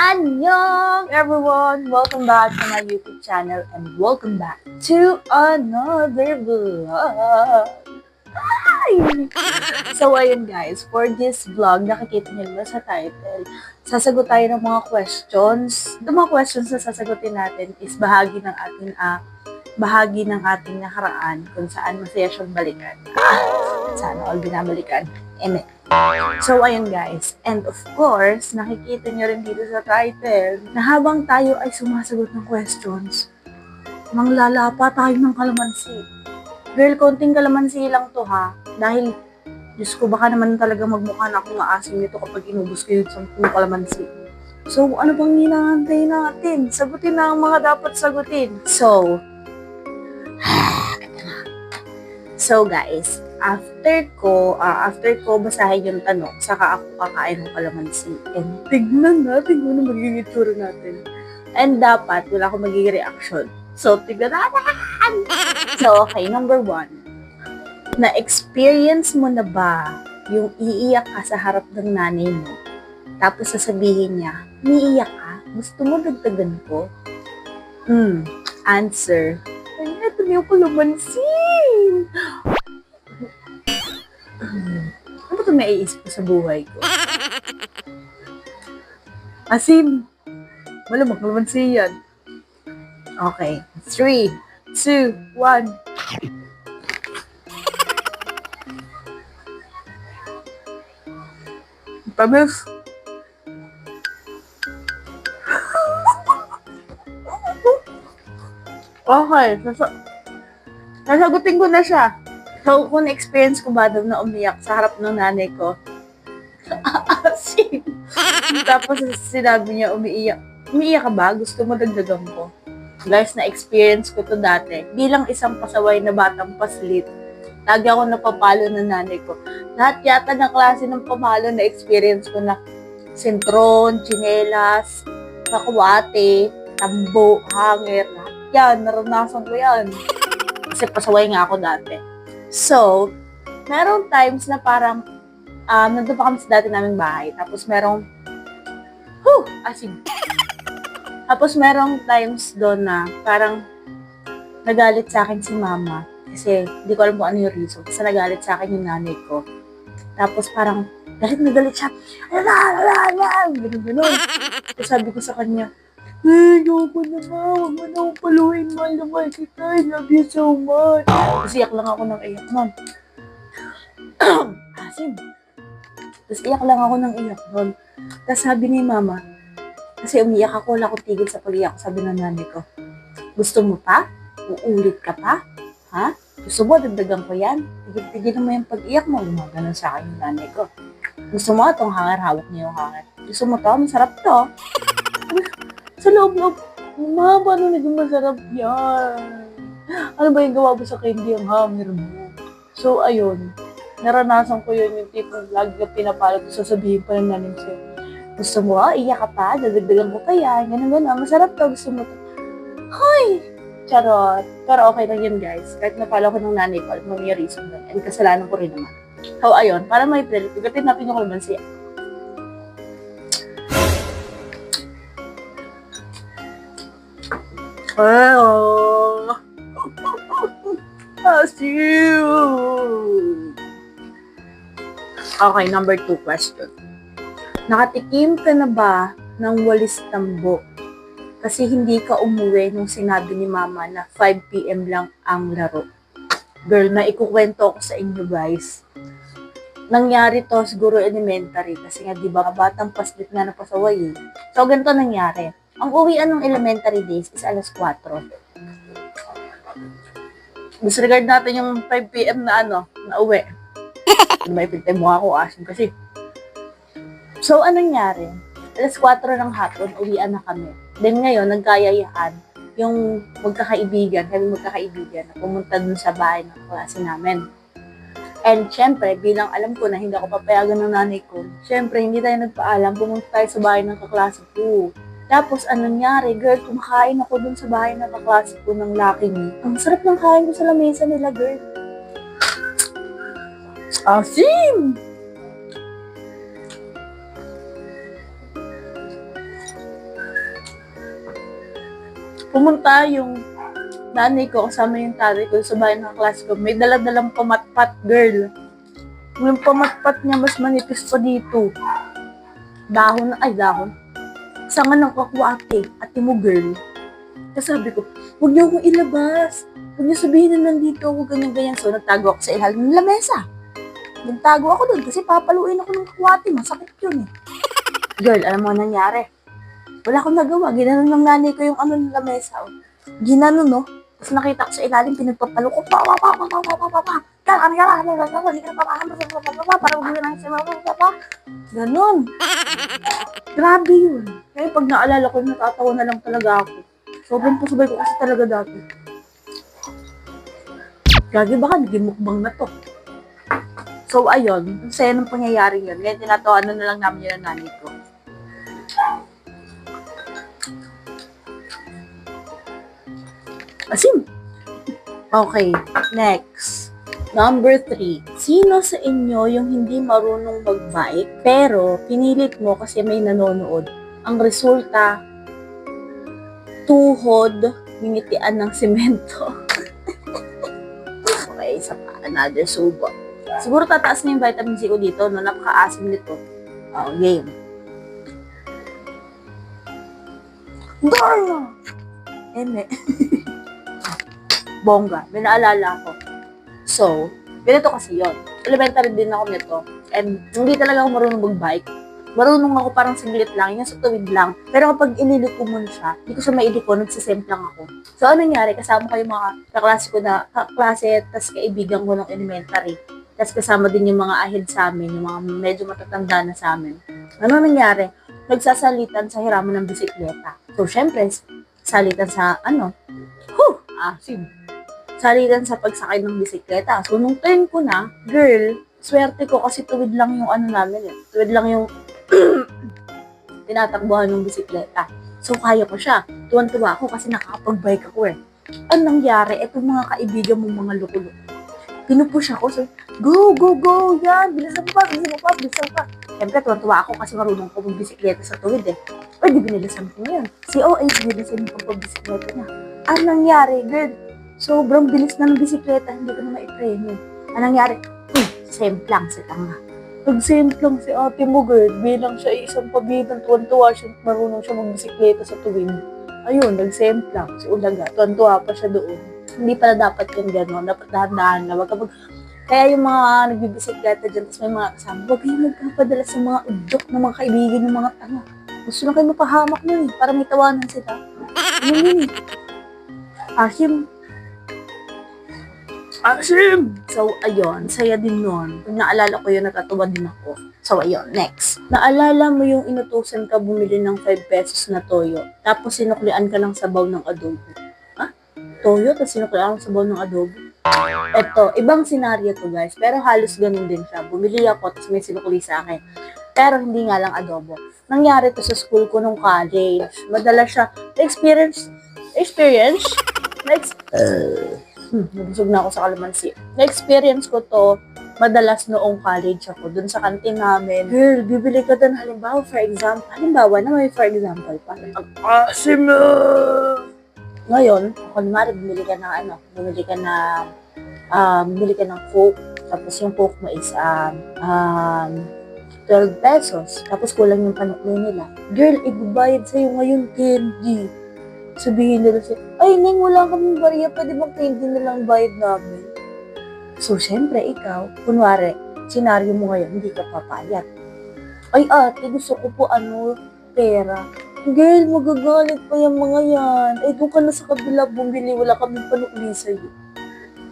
Annyeong everyone! Welcome back to my YouTube channel and welcome back to another vlog! Hi! So ayun guys, for this vlog, nakikita niyo ba sa title, sasagot tayo ng mga questions. Yung mga questions na sasagutin natin is bahagi ng ating ah, bahagi ng ating nakaraan kung saan masaya siyang balikan. Ah, sana all binabalikan. Eme. So, ayun guys. And of course, nakikita nyo rin dito sa title na habang tayo ay sumasagot ng questions, manglala pa tayo ng kalamansi. Girl, konting kalamansi lang to ha. Dahil, Diyos ko, baka naman talaga magmukha na akong maasim nito kapag inubos ko yung 10 kalamansi. So, ano bang hinahantay natin? Sagutin na ang mga dapat sagutin. So, So guys, after ko, ah, after ko basahin yung tanong, saka ako kakain ng kalamansi. And tignan natin kung ano magiging itsura natin. And dapat, wala akong magiging reaction. So, tignan natin! So, okay, number one. Na-experience mo na ba yung iiyak ka sa harap ng nanay mo? Tapos sasabihin niya, umiiyak ka? Gusto mo dagdagan ko? Hmm, answer. Ay, ito na yung Ano ba naiisip ko sa buhay ko? Asim! Malamang naman siya yan. Okay. Three, two, one. Promise. Okay. Sasa- sasagutin ko na siya. So, kung na-experience ko ba daw na umiyak sa harap ng nanay ko, asin. Tapos sinabi niya umiiyak. Umiiyak ka ba? Gusto mo dagdagan ko? Guys, na-experience ko to dati. Bilang isang pasaway na batang paslit, lagi ako napapalo ng nanay ko. Lahat yata ng klase ng pamalo na experience ko na sentron, chinelas, kakuwate, tambo, hanger, lahat yan, naranasan ko yan. Kasi pasaway nga ako dati. So, merong times na parang, um, nandun pa kami sa dati naming bahay. Tapos merong, whew, asig. Tapos merong times doon na parang nagalit sa akin si mama. Kasi hindi ko alam kung ano yung reason. Kasi nagalit sa akin yung nanay ko. Tapos parang, galit na galit siya. Ganun, ganun. Tapos sabi ko sa kanya, Hey, ayoko na ma. Huwag mo na akong paluin. Mahal na mahal kita. I love you so much. Tapos iyak lang ako ng iyak nun. Asim. Tapos iyak lang ako ng iyak nun. Tapos sabi ni mama, kasi umiyak ako, wala akong tigil sa pag-iyak. Sabi ng nanay ko, gusto mo pa? Uulit ka pa? Ha? Gusto mo, dagdagan ko yan? Tigil-tigil mo yung pag-iyak mo. Gumagano sa akin yung nanay ko. Gusto mo itong hanger, hawak niyo yung hanger. Gusto mo to? Masarap to. Sa loob-loob, ma, paano naging masarap yan? Ano ba yung gawa mo sa candy ang hanger mo? So, ayun. Naranasan ko yun yung tipong lagi ka pinapalot sasabihin pa ng nanin sa'yo. Gusto mo, ah, iyak ka pa, dadagdagan ko pa yan, ganun ganun, masarap to, gusto mo to. Hoy! Charot. Pero okay lang yun, guys. Kahit napalo ko ng nanay ko, alam mo may reason doon. And kasalanan ko rin naman. So, ayun, para may playlist, bigatin natin yung kalamansi. Well, as you. Okay, number two question. Nakatikim ka na ba ng walis tambo? Kasi hindi ka umuwi nung sinabi ni mama na 5pm lang ang laro. Girl, na ikukwento ko sa inyo guys. Nangyari to siguro elementary kasi nga di ba batang paslit nga na pasaway eh. So ganito nangyari. Ang uwian ng elementary days is alas 4. Disregard natin yung 5pm na ano, na uwi. May pintay mo ako asin kasi. So, anong nangyari? Alas 4 ng hapon, uwian na kami. Then ngayon, nagkayayaan yung magkakaibigan, kami magkakaibigan, na pumunta dun sa bahay ng klase namin. And syempre, bilang alam ko na hindi ako papayagan ng nanay ko, syempre, hindi tayo nagpaalam, pumunta tayo sa bahay ng kaklase ko. Tapos, anong nangyari? Girl, kumakain ako dun sa bahay ng kaklase ko ng Lucky Me. Ang sarap ng kain ko sa lamesa nila, girl. Asim! pumunta yung nanay ko, kasama yung tatay ko sa bahay ng klase ko. May daladalang pamatpat girl. Yung pamatpat niya mas manipis pa dito. Dahon, ay dahon. Sanga ng kakwate, ate mo girl. Kasi sabi ko, huwag niyo akong ilabas. Huwag niyo sabihin na nandito ako, ganyan-ganyan. So, nagtago ako sa ilalim ng lamesa. Nagtago ako doon kasi papaluin ako ng kakwate. Masakit yun eh. Girl, alam mo ang nangyari? Wala akong nagawa. Ginanon ng nanay ko yung ano ng lamesa. Ginanon, no? Tapos nakita ko sa ilalim, pinagpapalo ko. Pa, pa, pa, pa, pa, pa, pa, pa. Ano, ano, ano, ano, ano, ano, ano, ano, ano. Ganon. Grabe yun. Kaya pag naalala ko, natatawa na lang talaga ako. Sobrang pusubay ko kasi talaga dati. Gagi baka naging na to. So, ayun. Ang saya ng pangyayari yun. Ngayon, tinatawanan na lang namin yun ng nanay ko. Asim. Okay, next. Number three. Sino sa inyo yung hindi marunong mag-bike pero pinilit mo kasi may nanonood? Ang resulta, tuhod, ngitian ng semento. okay, isa pa. Another subo. Siguro tataas na yung vitamin C ko dito, no? Napaka-asim nito. Oh, game. Darna! Eme. Bongga. May naalala ko. So, ganito kasi yon. Elementary din ako nito. And hindi talaga ako marunong mag-bike. Marunong ako parang saglit lang, yung sa tuwid lang. Pero kapag ililiko mo na siya, hindi ko siya mailiko, nagsisemp lang ako. So, ano nangyari? Kasama ko yung mga kaklase ko na, kaklase, tas kaibigan ko ng elementary. Tas kasama din yung mga ahid sa amin, yung mga medyo matatanda na sa amin. Ano nangyari? Nagsasalitan sa hiraman ng bisikleta. So, syempre, salitan sa, ano, huh, ah, sim. Salitan sa pagsakay ng bisikleta. So, nung turn ko na, girl, swerte ko kasi tuwid lang yung ano namin eh. Tuwid lang yung tinatakbuhan ng bisikleta. So, kaya ko siya. Tuwan-tuwa ako kasi nakakapag-bike ako eh. Ang nangyari, etong mga kaibigan mo mga lukulo. Pinupush ako. So, go, go, go, yan. Bilisan mo pa, bilisan mo pa, bilisan pa. Siyempre, tuwan-tuwa ako kasi marunong ko mag-bisikleta sa tuwid eh. Di binilisan ko ngayon. Si OA, binilisan yung pag-bisikleta niya. Ang nangyari, girl, sobrang bilis na ng bisikleta, hindi ko na maipreno. Ang nangyari, hmm, same lang si tanga. Nag-same lang si ate mo, girl. Bilang siya ay isang pabidang tuwan-tuwa siya, marunong siya magbisikleta sa tuwing. Ayun, nag-same lang si Ulaga. Tuwan-tuwa pa siya doon. Hindi pala dapat yung gano'n. Dapat dahan-dahan na. Wag kapag... Kaya yung mga nagbibisikleta dyan, tapos may mga kasama, huwag kayong magpapadala sa mga udyok ng mga kaibigan ng mga tanga. Gusto na kayo mapahamak nun eh, para may tawanan sila. Ano yun eh? Asim. Asim! So, ayun, saya din nun. Pag naalala ko yun, natatawa din ako. So, ayun, next. Naalala mo yung inutusan ka bumili ng 5 pesos na toyo, tapos sinuklian ka ng sabaw ng adobo. Ha? Toyo, tapos sinuklian ng sabaw ng adobo? Eto, ibang senaryo to guys, pero halos ganun din siya. Bumili ako, tapos may sinukli sa akin. Pero hindi nga lang adobo. Nangyari to sa school ko nung college. Madala siya, experience, experience, next, hmm, nabusog na ako sa kalamansi. Na-experience ko to, madalas noong college ako, dun sa kantin namin. Girl, bibili ka dun, halimbawa, for example, halimbawa na may for example pa. Ang asim mo! Ngayon, kunwari, bumili ka ng ano, bumili ka na, um, bumili ka ng Coke, tapos yung Coke mo is, um, um, 12 pesos, tapos kulang yung panukli nila. Girl, ibabayad sa'yo ngayon, candy. Sabihin nila siya, ay, Neng, wala kaming bariya, pwede bang candy na lang bayad namin? So, syempre, ikaw, kunwari, senaryo mo ngayon, hindi ka papayat. Ay, ate, gusto ko po, ano, pera. Girl, magagalit pa yung mga yan. Eh, doon ka na sa kabila bumili, wala kaming panukli sa'yo.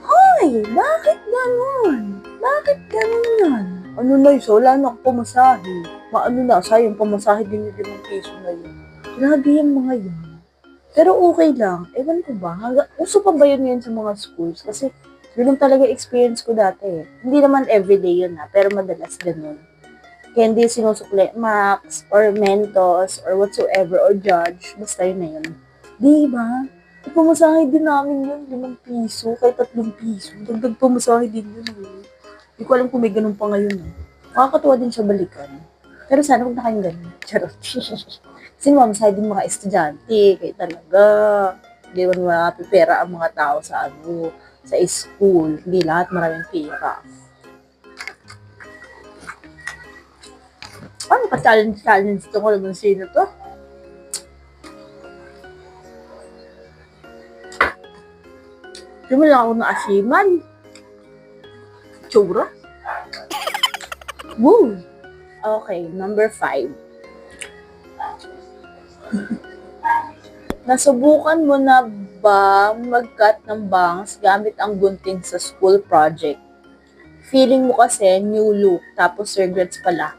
Hoy, bakit ganun? Bakit ganun yan? Ano na yun, wala na akong pamasahe. Maano na, sayang pamasahe din yung limang piso na yun. Grabe yung mga yun. Pero okay lang. Ewan ko ba, hangga, uso pa ba yun ngayon sa mga schools? Kasi, yun talaga experience ko dati eh. Hindi naman everyday yun ha, pero madalas ganun. Kaya hindi sinusukli max or mentos or whatsoever or judge. Basta yun na yun. Di ba? May Pamasahe din namin yun, limang piso, kahit tatlong piso. Dagdag pamasahe din yun. Eh. Hindi ko alam kung may ganun pa ngayon. Eh. Makakatuwa din siya balikan. Pero sana huwag na kayong ganun. Charot. Kasi mamasahe din mga estudyante, kayo talaga. Hindi naman makapipera ang mga tao sa ano, sa school. Hindi lahat maraming pera. Paano ka challenge-challenge ito ko naman sino to? Hindi lang ako naasiman. Tsura. Woo! Okay, number five. Nasubukan mo na ba mag-cut ng bangs gamit ang gunting sa school project? Feeling mo kasi new look, tapos regrets pala.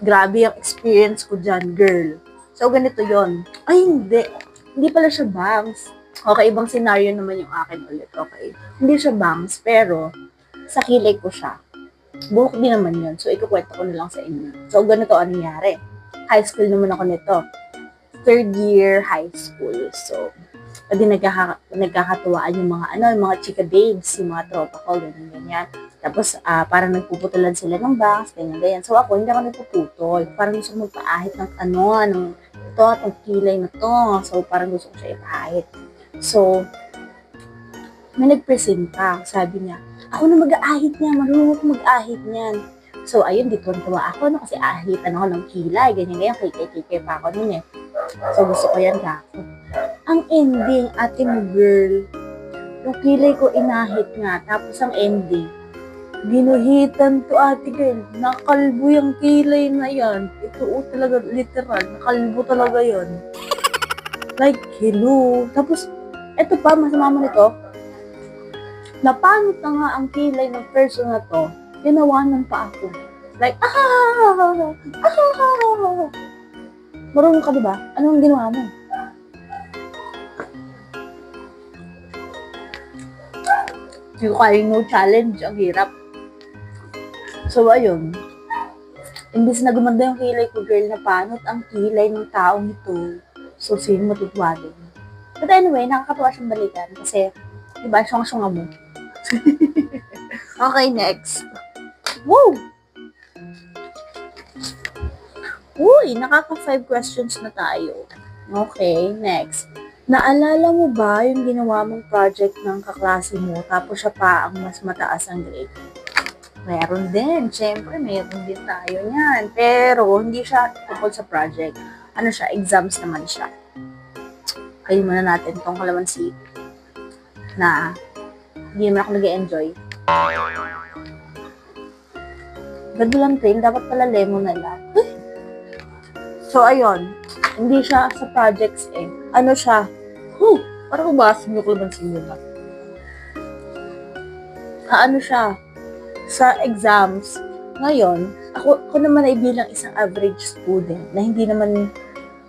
Grabe ang experience ko dyan, girl. So, ganito yon Ay, hindi. Hindi pala siya bangs. Okay, ibang scenario naman yung akin ulit. Okay. Hindi siya bangs, pero sa kilay ko siya. Buhok din naman yun. So, ikukwento ko na lang sa inyo. So, ganito ang nangyari. High school naman ako nito. Third year high school. So, pwede nagkaka, nagkakatuwaan yung mga, ano, yung mga chika babes, yung mga tropa ko, ganyan, ganyan. Tapos, ah parang nagpuputulan sila ng bangs, ganyan, ganyan. So, ako, hindi ako nagpuputol. Parang gusto ko magpaahit ng ano, ng ito, itong kilay na to. So, parang gusto ko siya ipahit. So, may nagpresenta. Sabi niya, ako na mag-aahit niya, marunong ako mag-ahit niyan. So, ayun, dito tuwa ako, no, kasi ahitan ako ng kilay, ganyan, ganyan, kikay-kikay pa ako nun eh. So, gusto ko yan kako. Ang ending, ate mo girl, yung kilay ko inahit nga, tapos ang ending, ginuhitan to ate girl, nakalbo yung kilay na yan. Ito oh, talaga, literal, nakalbo talaga yon Like, hello. Tapos, eto pa, masama mo nito, napangit na nga ang kilay ng person na to, tinawanan pa ako. Like, ah! Ah! Marunong ka diba? Anong ginawa mo? Yung kaya no challenge, ang hirap. So, ayun. Imbis na gumanda yung kilay ko, girl, na panot ang kilay ng taong ito. So, sino matutuwa din? But anyway, nakakatawa siyang balikan kasi, di ba, syong-syong mo. okay, next. Woo! Uy, nakaka five questions na tayo. Okay, next. Naalala mo ba yung ginawa mong project ng kaklase mo tapos siya pa ang mas mataas ang grade? Meron din. Siyempre, meron din tayo niyan. Pero, hindi siya tungkol sa project. Ano siya, exams naman siya. Kayo muna natin tong kalamansi na hindi naman ako nag-enjoy. Ganda lang train, dapat pala lemon na lang. So, ayun. Hindi siya sa projects eh. Ano siya? Huh! Parang umasin yung kalamansi nila. Ah, ano siya? Sa exams. Ngayon, ako, ako naman ay bilang isang average student na hindi naman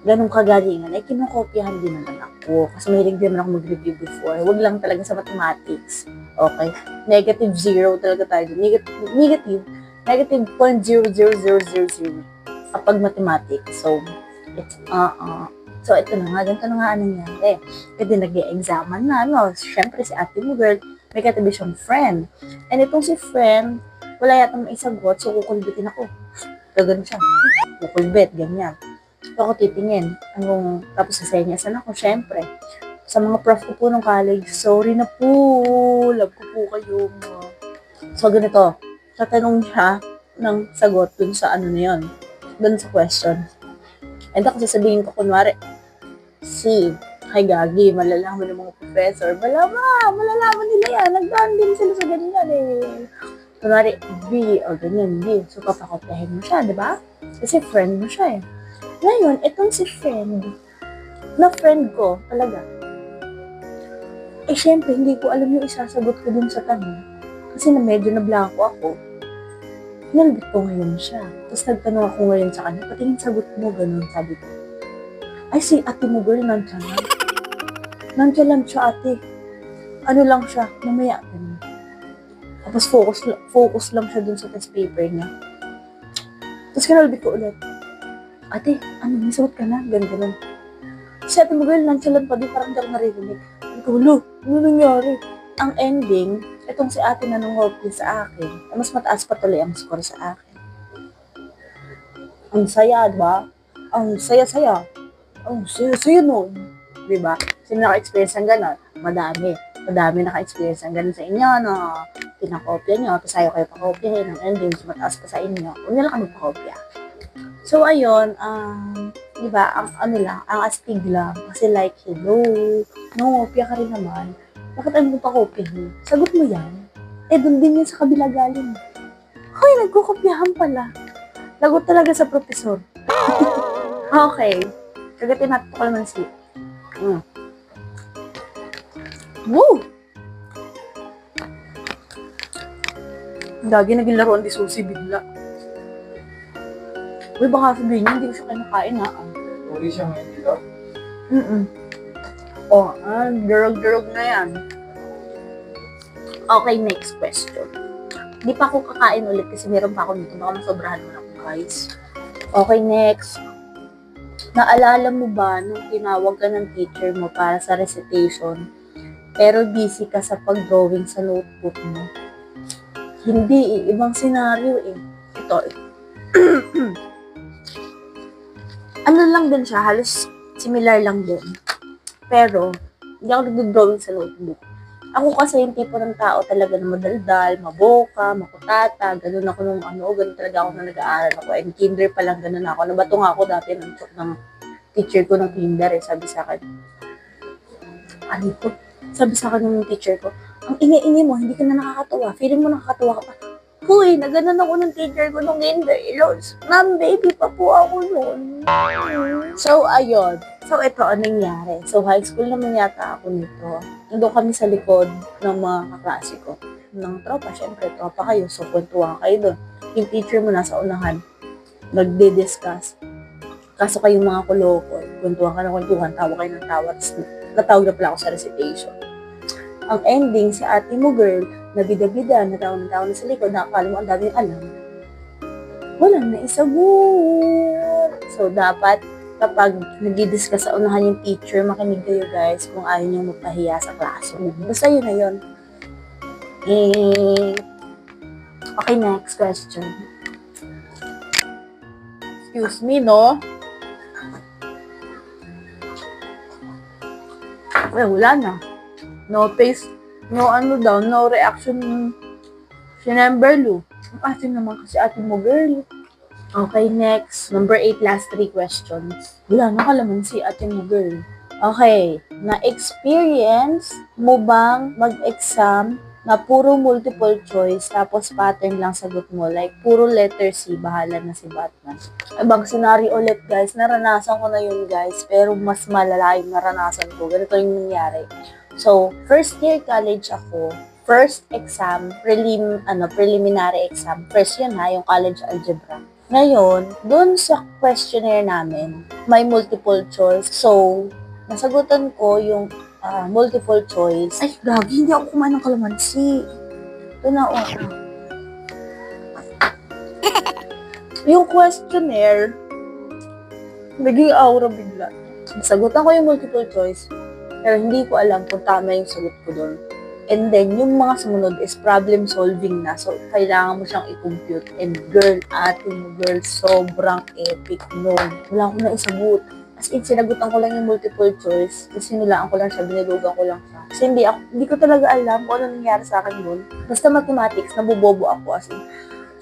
ganun kagalingan, ay kinukopyahan din naman ako. Kasi mahilig din ako mag-review before. Huwag lang talaga sa mathematics. Okay? Negative zero talaga tayo. Negative, negative, negative 0.00000 kapag mathematics. So, it's, uh-uh. So, ito na nga, ganito na nga ang nangyari. Kasi nag-e-examan na, no? Siyempre, si ate mo, girl, may katabi siyang friend. And itong si friend, wala yata may isagot, so kukulbitin ako. Gagano siya. Kukulbit, ganyan. So, ako titingin. Anong, tapos sasenyasan ako, syempre. Sa mga prof ko po ng college, sorry na po. Love ko po kayo. So, ganito. Tatanong siya ng sagot dun sa ano na yun. Dun sa question. And ako sasabihin ko, kunwari, C, kay Gagi, malalaman ng mga professor. Malama, malalaman nila yan. Nagdaan din sila sa ganyan eh. Kunwari, B, o ganyan, B. So, papakopyahin mo siya, di ba? Kasi friend mo siya eh. Ngayon, itong si friend, na friend ko, talaga. Eh, syempre, hindi ko alam yung isasagot ko dun sa tanong. Kasi na medyo na blanco ako. Nalbit ko ngayon siya. Tapos nagtanong ako ngayon sa kanya, pati yung sagot mo, ganun, sabi ko. Ay, si ate mo girl, nonchalant. Nonchalant siya, ate. Ano lang siya, mamaya, ganun. Tapos focus, focus lang siya dun sa test paper niya. Tapos kinalbit ko ulit. Ate, ano, may sagot ka na? Ganun, ganun. Si ate mo girl, nonchalant pa di, parang di ako naririnig. Sabi ko, lo, ano nangyari? Ang ending, itong si ate na nung sa akin, mas mataas pa tuloy ang score sa akin. Ang saya, di ba? Ang saya-saya. Sa'yo, sa'yo nun. Di ba? Sino naka-experience ng gano'n? Madami. Madami naka-experience ng gano'n sa inyo na pinakopya nyo, tapos ayaw kayo pakopyahin, ang ending, mataas pa sa inyo. Huwag na lang kami pakopya. So, ayun, um, di ba, ang ano lang, ang astig lang. Kasi like, hello, nangopya ka rin naman. Bakit mo pakopyahin? Sagot mo yan. Eh, doon din yun sa kabila galing. Hoy, nagkukopyahan pala. Lagot talaga sa profesor. okay. Kagatin natin ko naman si. Mm. Woo! Gagi, naging laruan di susi bigla. Uy, baka sabihin niya, hindi ko siya kinakain ha. Uli siya ngayon dito. Mm-mm. Oh, ah, durog-durog na yan. Okay, next question. Hindi pa ako kakain ulit kasi meron pa ako dito. Baka masobrahan mo na ako, guys. Okay, next. Naalala mo ba nung tinawag ka ng teacher mo para sa recitation, pero busy ka sa pag-drawing sa notebook mo? Hindi eh. Ibang senaryo eh. Ito. ano lang din siya, halos similar lang din. Pero, hindi ako nag-drawing sa notebook. Ako kasi yung tipo ng tao talaga na madaldal, maboka, makutata, ganun ako nung ano, ganun talaga ako na nag-aaral ako. And kinder pa lang ganun ako. Nabato nga ako dati ng, ng teacher ko ng kinder eh. Sabi sa akin, ano ito? Sabi sa akin ng teacher ko, ang ingay-ingay mo, hindi ka na nakakatawa. Feeling mo nakakatawa ka pa. Huy, naganon ako ng teacher ko nung kinder. Los, ma'am, baby pa po ako noon. So, ayun. So, ito, anong nangyari? So, high school naman yata ako nito. Nandun kami sa likod ng mga kaklase ko. Ng tropa, syempre, tropa kayo. So, kwentuhan kayo doon. Yung teacher mo nasa unahan, nagde-discuss. Kaso kayong mga kuloko, kwentuhan ka ng kwentuhan, tawa kayo ng tawa. Natawag na pala ako sa recitation. Ang ending, si ate mo girl, nabida-bida, tawa na sa likod, nakakala mo ang daming alam. Walang naisagot. So, dapat kapag nag-discuss sa unahan yung teacher, makinig kayo guys kung ayaw nyo magpahiya sa classroom. Basta yun na yun. Eh, okay, next question. Excuse me, no? Well, wala na. No face, no ano daw, no reaction si Nemberlu. Ang atin naman kasi atin mo, girl. Okay, next. Number 8, last three questions. Wala na kalaman si ate mo, girl. Okay. Na-experience mo bang mag-exam na puro multiple choice tapos pattern lang sagot mo? Like, puro letter C, bahala na si Batman. Ibang scenario ulit, guys. Naranasan ko na yun, guys. Pero mas malala yung naranasan ko. Ganito yung nangyari. So, first year college ako, first exam, prelim, ano, preliminary exam. First yun ha, yung college algebra. Ngayon, dun sa questionnaire namin, may multiple choice. So, nasagutan ko yung ah, multiple choice. Ay, gagi, hindi ako kumain ng kalamansi. Ito na, oh. yung questionnaire, naging aura bigla. Nasagutan ko yung multiple choice, pero hindi ko alam kung tama yung sagot ko doon. And then, yung mga sumunod is problem solving na. So, kailangan mo siyang i-compute. And girl, ating mo girl, sobrang epic nun. Wala akong naisagot. As in, sinagutan ko lang yung multiple choice. Kasi nilaan ko lang siya, binilugan ko lang siya. Kasi hindi, ako, hindi ko talaga alam kung ano nangyari sa akin nun. Basta mathematics, nabubobo ako. As in,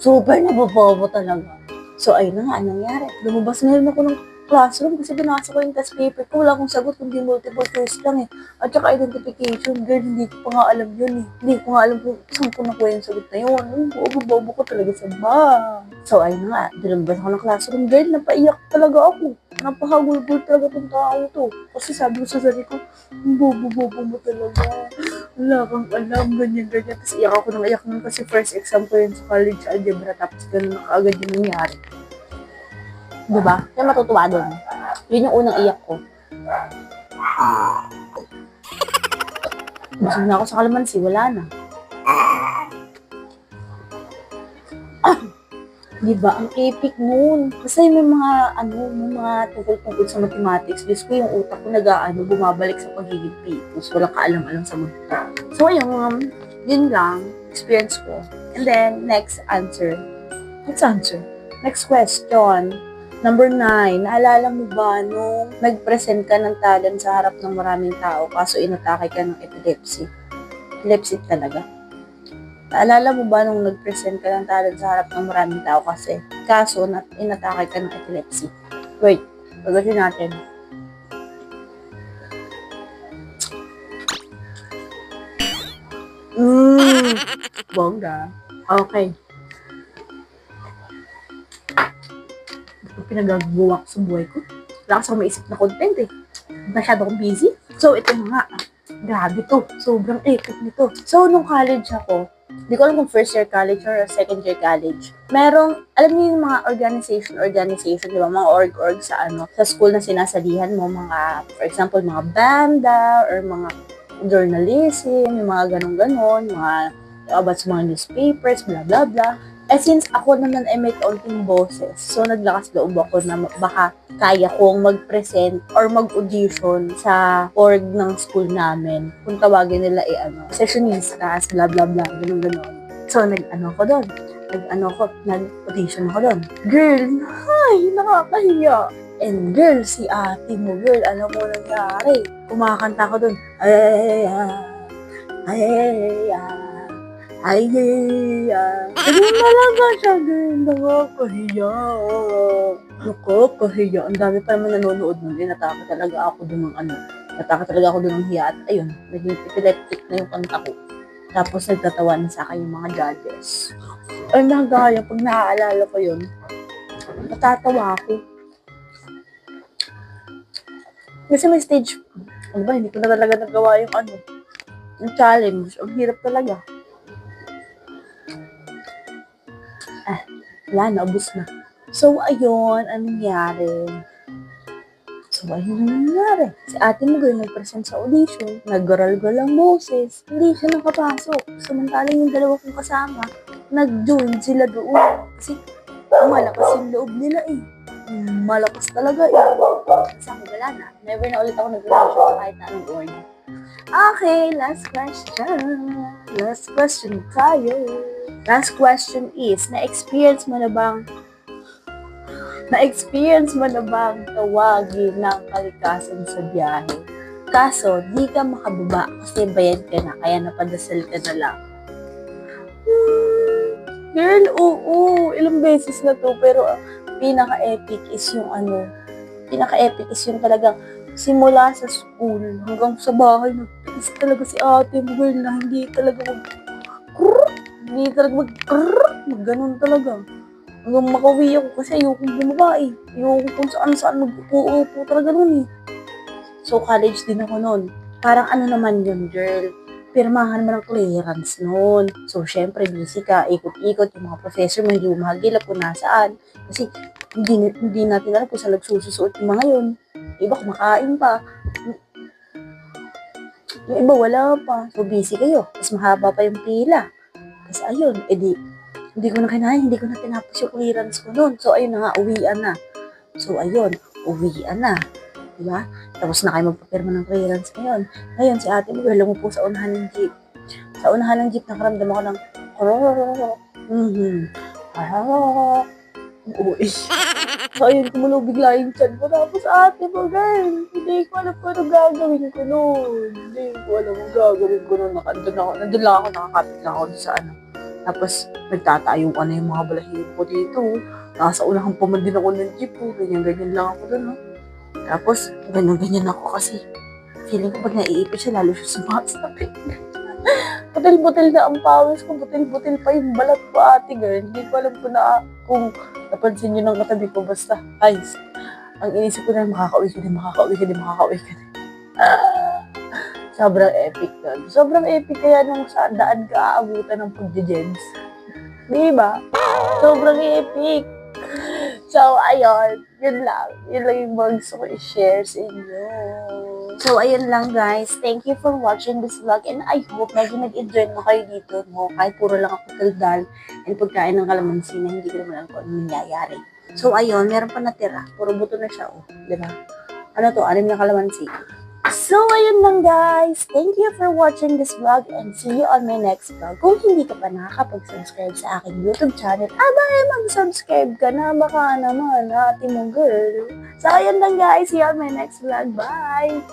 super nabubobo talaga. So, ayun na nga, anong nangyari? Lumabas na rin ako ng classroom kasi binasa ko yung test paper ko. Wala akong sagot kundi multiple choice lang eh. At saka identification, girl, hindi ko pa nga alam yun eh. Hindi ko nga alam kung saan ko nakuha yung sagot na yun. Bobo-bobo ko talaga sa ba. So, ayun nga, dilabas ako ng classroom, girl, napaiyak talaga ako. Napahagulgul talaga tong tao to. Kasi sabi ko sa sarili ko, bobo-bobo mo talaga. Wala kang alam, ganyan-ganyan. Tapos iyak ako ng iyak nun kasi first exam ko yun sa college algebra. Tapos ganun na kaagad yung nangyari. Diba? Kaya matutuwa doon. Yun yung unang iyak ko. Gusto na ako sa kalamansi, wala na. Ah! Diba? Ang epic nun. Kasi may mga, ano, may mga tungkol-tungkol sa mathematics. Diyos ko, yung utak ko nag-ano, bumabalik sa pagiging pitos. Walang kaalam-alam sa mundo. So, ayun, um, yun lang, experience ko. And then, next answer. Next answer. Next question. Number nine, naalala mo ba nung nag-present ka ng talent sa harap ng maraming tao kaso inatake ka ng epilepsy? Epilepsy talaga. Naalala mo ba nung nag-present ka ng talent sa harap ng maraming tao kasi kaso na inatake ka ng epilepsy? Wait, pagdating natin. Mm, bongga. Okay. Pinagagawa ko sa buhay ko. Wala kasi akong maisip na content eh. Masyado akong busy. So, ito nga. Grabe to. Sobrang epic nito. So, nung college ako, hindi ko alam kung first year college or second year college. Merong, alam niyo yung mga organization, organization, di ba? Mga org-org sa ano, sa school na sinasalihan mo, mga, for example, mga banda or mga journalism, yung mga ganun-ganon, mga about sa mga newspapers, blah, blah, blah. Eh, since ako naman ay may kaunting boses, so naglakas loob ako na baka kaya kong mag-present or mag-audition sa org ng school namin. Kung tawagin nila eh ano, sessionistas, blah, blah, blah, ganun, ganun. So, nag-ano ko doon. Nag-ano ko, nag-audition ako doon. Girl, ay, nakakahiya. And girl, si ate mo, girl, ano mo nangyari? Kumakanta ko doon. Ay, ay, ay, ay, ay, ay, Ganun talaga siya, girl. Nakakahiya. Nakakahiya. Ang dami pa naman nanonood nun. Eh, nataka talaga ako dun ng ano. Nataka talaga ako dun ng hiya. At ayun, naging epileptic na yung kanta ko. Tapos nagtatawanan sa akin yung mga judges. Ay, nagaya. Pag naaalala ko yun, natatawa ako. Kasi may stage, ano ba, hindi ko na talaga nagawa yung ano, yung challenge. Ang hirap talaga. Ah, wala na, ubus na. So, ayun, anong nangyari? So, ayun ang nangyari. Si ate mo girl nag-present sa audition, naggaral-gal ang boses, hindi siya nakapasok. Samantalang yung dalawa kong kasama, nag-join sila doon. Kasi, malakas yung loob nila eh. Malakas talaga eh. Sa akin, wala na. Never na ulit ako nag-audition kahit na anong. Okay, last question. Last question tayo. Last question is, na-experience mo na bang na-experience mo na bang tawagin ng kalikasan sa biyahe? Kaso, di ka makababa kasi bayad ka na, kaya napadasal ka na lang. Hmm, Girl, oo, ilang beses na to, pero pinaka-epic is yung ano, pinaka-epic is yung talagang simula sa school hanggang sa bahay, nagtiis talaga si ate mo, girl, na hindi talaga hindi talaga mag mag ganun talaga. Hanggang makauwi ako kasi ayokong bumaba eh. Ayokong kung saan saan mag-uupo talaga nun eh. So, college din ako nun. Parang ano naman yun, girl. Pirmahan mo ng clearance nun. So, syempre, busy ka. Ikot-ikot yung mga professor mo, hindi mo mahagilap kung nasaan. Kasi, hindi, hindi natin alam kung saan nagsususuot yung mga yun. Iba, kumakain pa. Yung iba, wala pa. So, busy kayo. Tapos, mahaba pa yung pila. Tapos, ayun, edi, hindi ko na kinain, hindi ko na tinapos yung clearance ko noon. So, ayun na nga, uwian na. So, ayun, uwian na. Diba? Tapos na kayo magpapirma ng clearance ngayon. Ngayon, si ate mo, mo po sa unahan ng jeep. Sa unahan ng jeep, nakaramdam ako ng mm-hmm. Uy. So, ayun, kumulo bigla yung chan ko. Tapos, ate mo, girl, hindi ko alam kung ano gagawin ko noon. Hindi ko alam kung gagawin ko noon. Nandun ako, nandun lang ako, nakakapit lang ako sa ano. Tapos, nagtatayo ka na yung mga balahibo ko dito. Nasa unahan pa man din ako ng jeep. Ganyan-ganyan lang ako doon. Oh. Tapos, ganyan-ganyan ako kasi feeling ko pag naiipit siya, lalo siya sumasapit. butil-butil na ang pawis ko, butil-butil pa yung balat ko, ate girl. Hindi ko alam kung, na, kung napansin nyo ng katabi ko. Basta, guys, ang inisip ko na, makakauwi ka din, makakauwi ka din, makakauwi ka din. Sobrang epic doon. Sobrang epic kaya nung sa daan ka aabutan ng pagdijens. Di ba? Sobrang epic. So, ayun. Yun lang. Yun lang yung mga gusto ko i-share sa inyo. So, ayun lang guys. Thank you for watching this vlog and I hope medyo nag-enjoy mo kayo dito. No? Kahit puro lang ako kaldal and pagkain ng kalamansi na hindi ko naman alam kung ano nangyayari. So, ayun. Meron pa natira. Puro buto na siya. Oh. Di ba? Ano to? Anim na kalamansi. So, ayun lang guys. Thank you for watching this vlog and see you on my next vlog. Kung hindi ka pa nakakapag-subscribe sa aking YouTube channel, abay, mag-subscribe ka na. Baka naman, ate mo girl. So, ayun lang guys. See you on my next vlog. Bye!